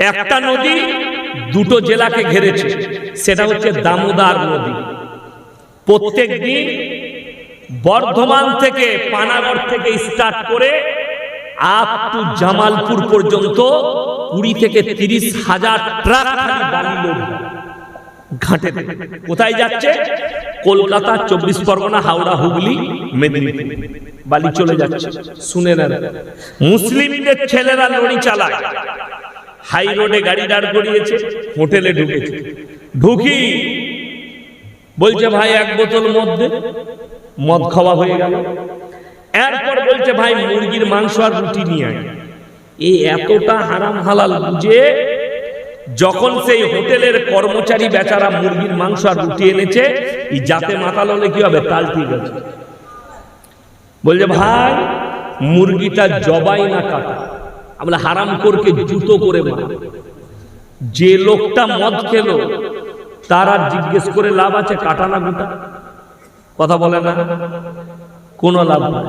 একটা নদী দুটো জেলাকে ঘেরেছে, সেটা হচ্ছে দামোদর নদী। প্রত্যেক দিন বর্ধমান থেকে পানাগড় থেকে স্টার্ট করে আপ টু জামালপুর পর্যন্ত কুড়ি থেকে তিরিশ হাজার ট্রাক ঘাটে কোথায় যাচ্ছে? কলকাতা, চব্বিশ পরগনা, হাওড়া, হুগলি, মেদিনীপুর। বালি চলে যাচ্ছে। শুনে নেন। মুসলিমদের ছেলেরা লড়ি চালায়। হাই রোডে গাড়ি দাঁড় করিয়েছে, হোটেলে ঢুকেছে। ঢুকি বলছে, ভাই, এক বোতল মধ্যে মদ খাওয়া হয়ে গেল। এরপর বলছে, ভাই, মুরগির মাংস আর রুটি নিয়ে আয়। এই এতটা হারাম হালাল বুঝে যখন সেই হোটেলের কর্মচারী বেচারা মুরগির মাংস আর রুটি এনেছে যাতে মাতাল হলে কি হবে? তাল ঠিক আছে। বলছে, ভাই, মুরগিটা জবাই না কাটা। আমরা হারাম করকে জুতো করে মার। যে লোকটা মদ খেলো, তার আর জিজ্ঞেস করে লাভ আছে কাটা না গোটা? কথা বলে না? কোনো লাভ নাই।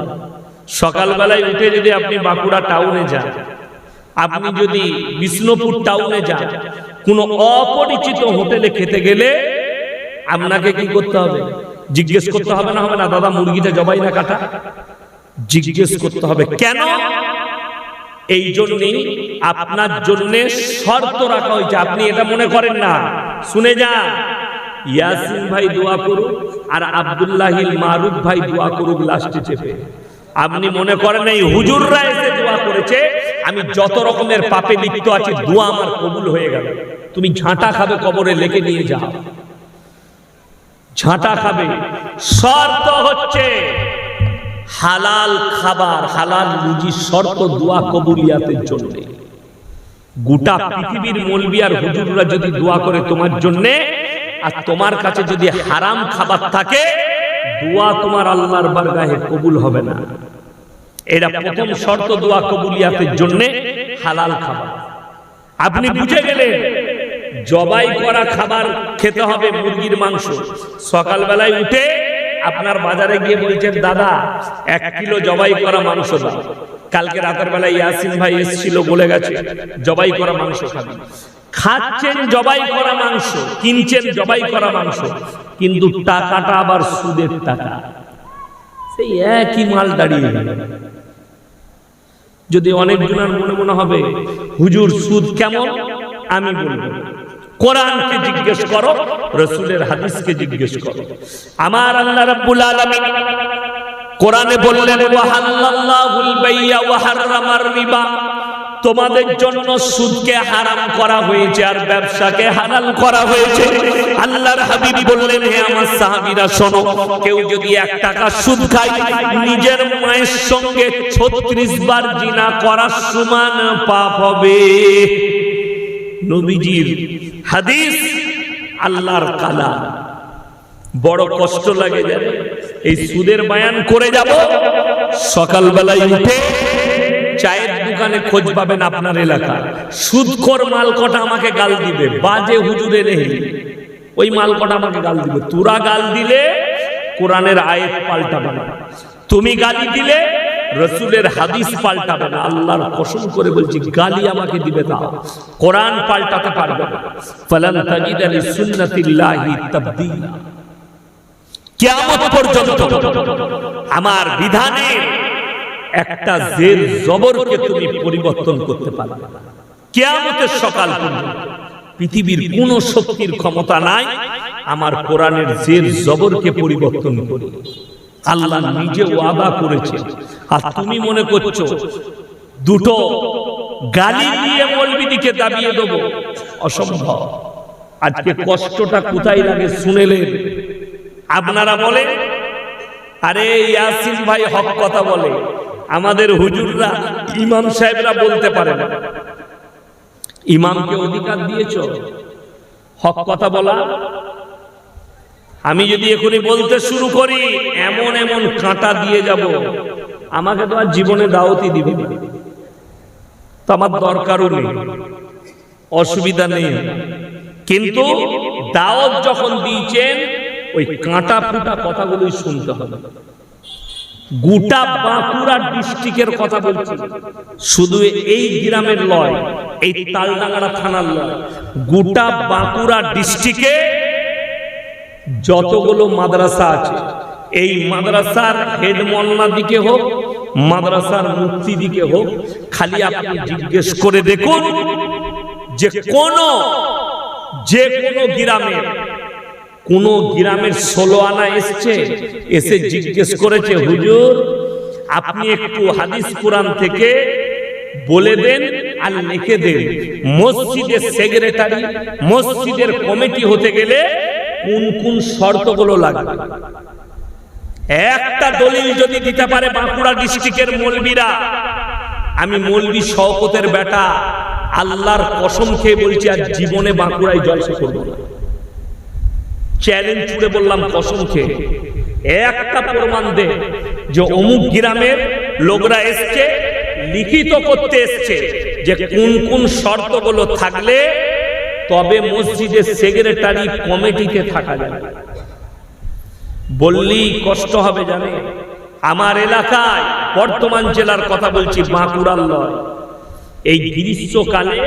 সকালবেলায় উঠে যদি আপনি বাঁকুড়া টাউনে যান, আপনি যদি বিষ্ণুপুর টাউনে যান, কোনো অপরিচিত হোটেলে খেতে গেলে আপনাকে কি করতে হবে? জিজ্ঞেস করতে হবে না হবে না, দাদা, মুরগিটা জবাই না কাটা? জিজ্ঞেস করতে হবে, কেন? এই জন্যই আপনার জন্য শর্ত রাখা হয়েছে। আপনি এটা মনে করেন না। শুনে যান। ইয়াসিন ভাই দোয়া করুক আর আব্দুল্লাহিল মারুফ ভাই দোয়া করুক লাস্টে চেপে। আপনি মনে করেন এই হুজুররা এসে দোয়া করেছে, আমি যত রকমের পাপে লিপ্ত আছি, দোয়া আমার কবুল হয়ে গেল। তুমি ঝাঁটা খাবে, কবরে লেকে নিয়ে যাও। ঝাঁটা খাবে। শর্ত হচ্ছে হালাল খাবার, হালাল রুজি শর্ত দোয়া কবুলিয়াতের জন্য। গোটা পৃথিবীর মলবি আর হুজুররা যদি দোয়া করে তোমার জন্য, আর তোমার কাছে যদি হারাম খাবার থাকে, দোয়া তোমার আল্লাহর বারগাহে কবুল হবে না। এটা প্রথম শর্ত দোয়া কবুলিয়াতের জন্য হালাল খাবার। আপনি বুঝে গেলেন, জবাই করা খাবার খেতে হবে মুরগির মাংস। সকালবেলায় উঠে আপনার বাজারে গিয়ে বলছেন, দাদা, এক কিলো জবাই করা মাংস দাও। কালকে রাতের বেলায় ইয়াসিন ভাই এসেছিল, বলে গেছে, জবাই করা মাংস খাবেন খাচ্ছেন জবাই করা মাংস, কিনছেন জবাই করা মাংস, কিন্তু টাকাটা আবার সুদের টাকা। সেই একই মাল দাঁড়িয়ে যদি অনেক জনের মনে মনে হবে, হুজুর, সুদ কেমন? আমি বলব কোরআনকে জিজ্ঞেস করো, রসুলের হাদিসকে জিজ্ঞেস করো। আমার আল্লাহ রাব্বুল আলামিন কোরআনে বললেন, ওয়াহাল্লাল্লাহুল বাইয়া ওয়া হাররামার রিবা। তোমাদের জন্য সুদকে হারাম করা হয়েছে আর ব্যবসাকে হালাল করা হয়েছে। আল্লাহর হাবিব বললেন, হে আমার সাহাবীরা, শোনো, কেউ যদি এক টাকা সুদ খায়, নিজের মায়ের সঙ্গে 36 বার জিনা করার সমান পাপ হবে। নবীজির হাদিস, আল্লাহর কালাম। বড় কষ্ট লাগে জানে এই সুদের বায়ান করে যাব। সকালবেলায় উঠে চায়ের দোকানে খোঁজ পাবেন আপনার এলাকায় সুদখোর মাল কটা আমাকে গাল দিবে। বাজে হুজুরে নেই। ওই মাল কটা আমাকে গাল দিবে। তোরা গাল দিলে কোরআনের আয়াত পাল্টাবে না। তুমি গালি দিলে রসুলের হাদিস পাল্টাবে না, আল্লাহর কসম করে বলছি, গালি আমাকে দিবে দাও কোরআন পাল্টাতে পারবে না। ফলান তাজিদ সুন্নাতিল্লাহি তাবদীলা। কিয়ামত পর্যন্ত আমার বিধানের একটা জের জবরকে তুমি পরিবর্তন করতে পারবে না। কিয়ামতের সকাল পৃথিবীর কোন শক্তির ক্ষমতা নাই, আমার কোরআনের জের জবরকে পরিবর্তন করে। আল্লাহ নিজে ওয়াদা করেছে আর তুমি মনে করছ, দুটো গালি দিয়ে মলবিদিকে দাবিয়ে দেবো? অসম্ভব। আজকে কষ্টটা কোথায় লাগে শুনেলেন আপনারা বলে আরে ইয়াসিন ভাই হক কথা বলে। আমাদের হুজুররা, ইমাম সাহেবরা বলতে পারে না। ইমামকে অধিকার দিয়েছ? হক কথা বলা আমি যদি এখনই বলতে শুরু করি, এমন এমন কাঁটা দিয়ে যাব। আমাকে তো আর জীবনে দাওয়াতি দিবে তো আমার দরকারও নেই, অসুবিধা নেই। কিন্তু দাওয়াত যখন দিয়েছেন, ওই কাঁটা ফুটা কথাগুলোই শুনতে হবে। গোটা বাঁকুড়া ডিস্ট্রিক্টের কথা বলছি। শুধু এই গ্রামের লয়, এই তালডাঙ্গাড়া থানার লয়। গোটা বাঁকুড়া ডিস্ট্রিক্টে যতগুলো মাদ্রাসা আছে, এই মাদ্রাসার হেড মোল্লা দিকে হোক, মাদ্রাসার মুক্তি দিকে হোক, খালি আপনি জিজ্ঞেস করে দেখুন যে কোন, যে কোনো গ্রামে, কোন গ্রামের ষোলো আনা এসছে, এসে জিজ্ঞেস করেছে, হুজুর, আপনি একটু হাদিস কোরআন থেকে বলে দেন আর লিখে দেন। মসজিদের সেক্রেটারি, মসজিদের কমিটি হতে গেলে কোন কোন শর্তগুলো লাগবে একটা দলিল যদি দিতে পারে বাঁকুড়া ডিস্ট্রিক্টের মলবিরা, আমি মলবি শওকতের বেটা, আল্লাহর কসম খেয়ে বলছি আর জীবনে বাঁকুড়ায় জলসা করব না। চ্যালেঞ্জ ছুড়ে বললাম কসম খেয়ে। একটা প্রমাণ দে যে অমুক গ্রামের লোকরা এসছে, লিখিত করতে এসছে যে কোন কোন শর্তগুলো থাকলে তবে মসজিদের সেক্রেটারি কমিটিতে থাকা যাবে। বললেই কষ্ট হবে জানে আমার এলাকায়, বর্তমান জেলার কথা বলছি, বাঁকুড়ার লয়। এই গ্রীষ্মকালে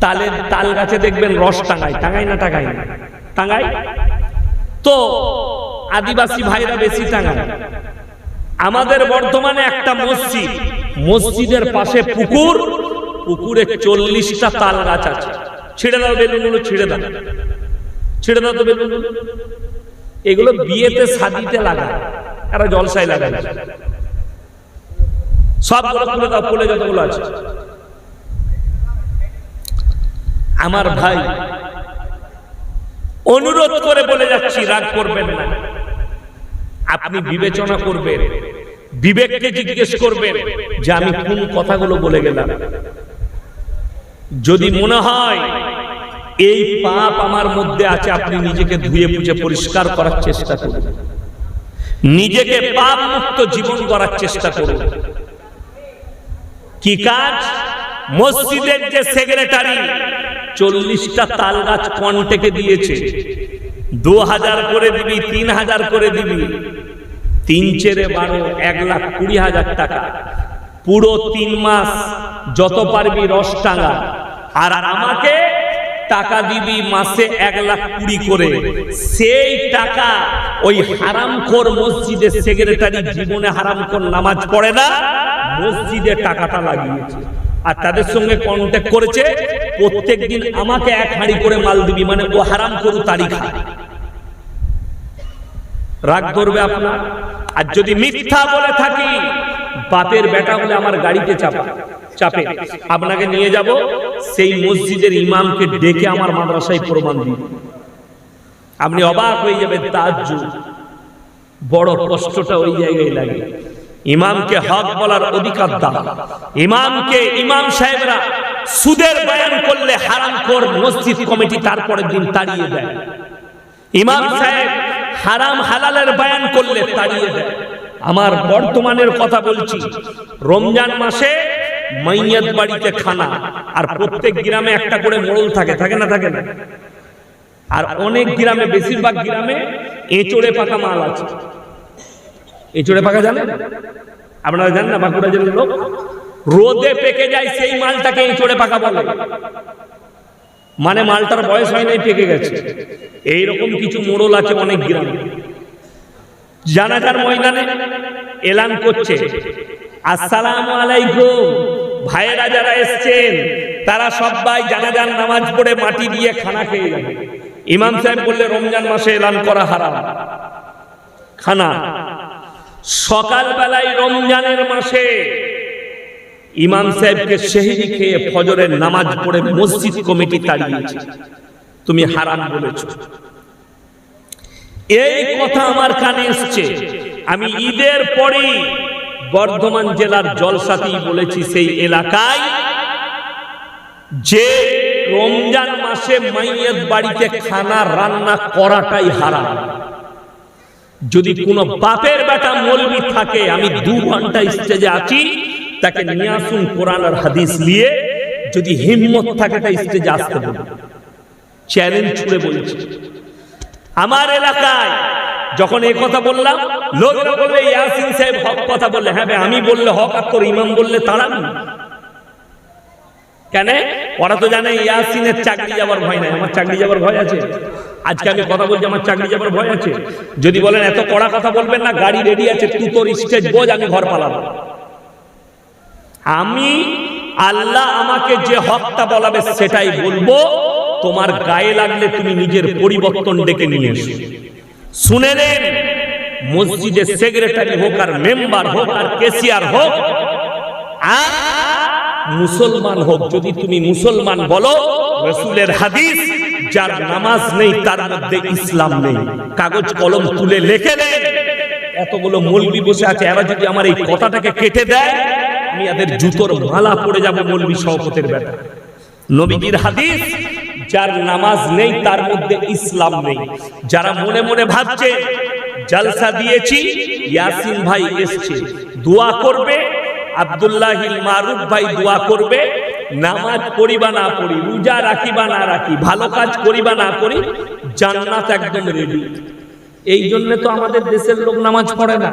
তালের তাল গাছে দেখবেন রস টাঙায়। টাঙায় না টাঙায় না? টাঙায়? তো আদিবাসী ভাইরা বেশি টাঙায়। আমাদের বর্তমানে একটা মসজিদ, মসজিদের পাশে পুকুর, পুকুরে চল্লিশটা তাল গাছ আছে। ছিঁড়ে দাও বেলুনগুলো ছিঁড়ে দাও। ছিঁড়ে দাও তো বেলুনগুলো এগুলো বিয়েতে সাদিতে লাগায়, এরা জলসায় লাগায়। সবগুলো তুলে দাও, ফুলে যতগুলো আছে। আমার ভাই, অনুরোধ করে বলে যাচ্ছি, রাগ করবেন না। আপনি বিবেচনা করবেন, বিবেককে জিজ্ঞেস করবেন যে আমি কোন কথাগুলো বলে গেলাম। যদি মনে হয় এই পাপ আমার মধ্যে আছে আপনি নিজেকে ধুয়ে মুছে পরিষ্কার করার চেষ্টা করুন। নিজেকে পাপ মুক্ত জীবন করার চেষ্টা করুন। কি কাজ? মসজিদের যে সেক্রেটারি চল্লিশটা তাল গাছ কন্টেকে দিয়েছে। দু হাজার করে দিবি তিন হাজার করে দিবি। তিন চেরে বারো এক লাখ কুড়ি হাজার টাকা। পুরো তিন মাস যত পারবি রস টাঙা। আর আমাকে টাকা দিবি মাসে এক লাখ কুড়ি করে। সেই টাকা ওই হারামখোর মসজিদের সেক্রেটারি জীবনে হারামখোর নামাজ পড়ে না, মসজিদে টাকাটা লাগিয়েছে। আর তাদের সঙ্গে কন্ট্যাক্ট করেছে প্রত্যেক দিন আমাকে এক হাঁড়ি করে মাল দিবি মানে ও হারাম করু তারিখ রাগ করবে আপনার? আর যদি মিথ্যা বলে থাকি, বাপের বেটা বলে আমার গাড়িতে চাপা। চাপে। আপনাকে নিয়ে যাব, সেই মসজিদের ইমামকে ডেকে আমার মাদ্রাসায় প্রমাণ দিই আপনি অবাক হয়ে যাবেন তার বড় কষ্টটা ওই জায়গায় লাগে। ইমামকে হক বলার অধিকার দাও। ইমামকে ইমাম সাহেবরা সুদের বয়ান করলে হারাম কর মসজিদ কমিটি তারপরের দিন তাড়িয়ে দেয়। ইমাম সাহেব হারাম হালালের বয়ান করলে তাড়িয়ে দেয়। আমার বর্তমানের কথা বলছি, রমজান মাসে মাইয়াত বাড়িতে খানা, আর প্রত্যেক গ্রামে একটা করে মোড়ল থাকে থাকে না থাকে না? আর অনেক গ্রামে, বেশিরভাগ গ্রামে এঁচড়ে পাকা মাল আছে। এঁচড়ে পাকা জানেন? আপনারা জানেন না বাঁকুড়া জেলার লোক? রোদে পেকে যায় সেই মালটাকে এঁচড়ে পাকা বলে। মানে মালটার বয়স হয় নাই, পেকে গেছে। এইরকম কিছু মোড়ল আছে অনেক গ্রামে। জানাজার ময়দানে এলান করছে, আসসালামু আলাইকুম। ভাইয়েরা যারা এসছেন, তারা সবাই জানাজার নামাজ পড়ে মাটি দিয়ে খানা খেয়ে যাবে। ইমাম সাহেব বললে, রমজান মাসে এলান করা হারাম। খানা। সকালবেলায় রমজানের মাসে ইমাম সাহেবকে সেহিরি খেয়ে ফজরের নামাজ পড়ে মসজিদ কমিটি তাড়িয়েছে। তুমি হারাম বলেছ। এই কথা আমার কানে এসছে। আমি ঈদের পরেই বর্ধমান জেলার জলসাতেই বলেছি সেই এলাকায় যে রমজান মাসে মাইয়ের বাড়িতে খানা রান্না করাটাই হারাম। যদি কোনো বাপের বেটা মলবি থাকে, আমি দু ঘণ্টা স্টেজে আছি, তাকে নিয়ে আসুন কোরআন আর হাদিস নিয়ে। যদি হিম্মত থাকে তা স্টেজে আসতে বলুন। চ্যালেঞ্জ ছুড়ে বলছি। আমার এলাকায় যখন এই কথা বললাম লোকরা বললে ইয়াসিন সাহেব হক কথা বললে। হ্যাঁ ভাই, আমি বললে হক আর তোর ইমাম বললে তাড়ান কেন? ওরা তো জানে ইয়াসিনের চাকরি যাবার ভয় নাই। আমার চাকরি যাবার ভয় আছে। আজকে আমি কথা বলছি আমার চাকরি যাবার ভয় আছে। যদি বলেন এত কড়া কথা বলবেন না গাড়ি রেডি আছে তুই তোর স্টেজ বোঝ আমি ঘর পালাবো। আমি আল্লাহ আমাকে যে হকটা বলাবে সেটাই বলব। তোমার গায়ে লাগলে তুমি নিজের পরিবর্তন ডেকে নিয়ে এসো। শুনে নেন মসজিদের সেক্রেটারি হোক আর মেম্বার হোক আর কেসিয়ার হোক, আর মুসলমান হোক, যদি তুমি মুসলমান বলো, রসুলের হাদিস, যার নামাজ নেই, তার মধ্যে ইসলাম নেই। কাগজ কলম তুলে লেখে নেন। এতগুলো মৌলবি বসে আছে, এরা যদি আমার এই কথাটাকে কেটে দেয়, আমি এদের জুতোর মালা পড়ে যাব মৌলবি শওকতের বেটা। নবীজির হাদিস যার নামাজ নেই, তার মধ্যে ইসলাম নেই। যারা মনে মনে ভাবছে, জালসা দিয়েছি, ইয়াসিন ভাই এসছে, দোয়া করবে, আব্দুল্লাহিল মারুফ ভাই দোয়া করবে, নামাজ পড়িবা না পড়ি, রোজা রাখিবা না রাখি, ভালো কাজ করিবা না করি, জান্নাত একদম রেডি এই জন্য তো আমাদের দেশের লোক নামাজ পড়ে না।